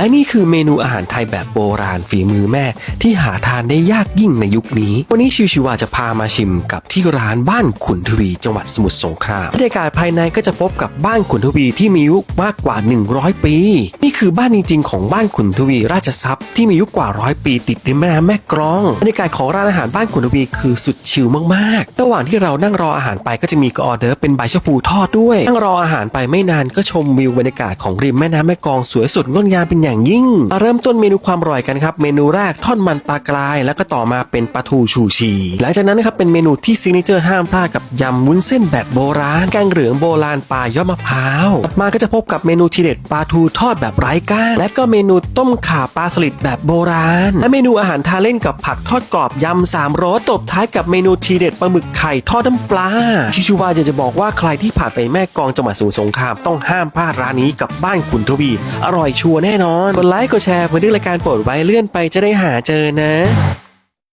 และนี่คือเมนูอาหารไทยแบบโบราณฝีมือแม่ ที่หาทานได้ยากยิ่งในยุคนี้ วันนี้ชิวชิวาจะพามาชิมกับที่ร้านบ้านขุนทวี จังหวัดสมุทรสงครามบรรยากาศภายในก็จะพบกับบ้านขุนทวีที่มีอายุมากกว่า 100 ปี นี่คือบ้านจริงๆ ของบ้านขุนทวีราชทรัพย์ที่มีอายุกว่าร้อยปีติดริมแม่น้ำแม่กลองบรรยากาศของร้านอาหารบ้านขุนทวีคือสุดชิลมากๆ ระหว่างที่เรานั่งรออาหารไปก็จะมีกออเดอร์เป็นใบชะพูทอดด้วย นั่งรออาหารไปไม่นานก็ชมวิวบรรยากาศของริมแม่น้ำแม่กลองสวยสดงดงามเป็นอย่างยิ่งเริ่มต้นเมนูความอร่อยกันครับ เมนูแรกทอดมันปลากราย แล้วก็ต่อมาเป็นปลาทูชูชี หลังจากนั้นนะครับเป็นเมนูที่ซิกเนเจอร์ห้ามพลาดกับยำวุ้นเส้นแบบโบราณแกงเหลืองโบราณปลายอดมะพร้าวถัดมาก็จะพบกับเมนูทีเด็ดปลาทูทอดแบบไร้ก้างและก็เมนูต้มข่าปลาสลิดแบบโบราณ และเมนูอาหารทาเล่นกับผักทอดกรอบยำสามรสตบท้ายกับเมนูทีเด็ดปลาหมึกไข่ทอดน้ำปลาชิชูวาอยากจะบอกว่าใครที่ผ่านไปแม่กองจังหวัดสมุทรสงครามต้องห้ามพลาดร้านนี้กับบ้านขุนทวี อร่อยชัวร์แน่นอนกดไลค์ กดแชร์เพื่อดึงรายการโปรดไว้เลื่อนไปจะได้หาเจอนะ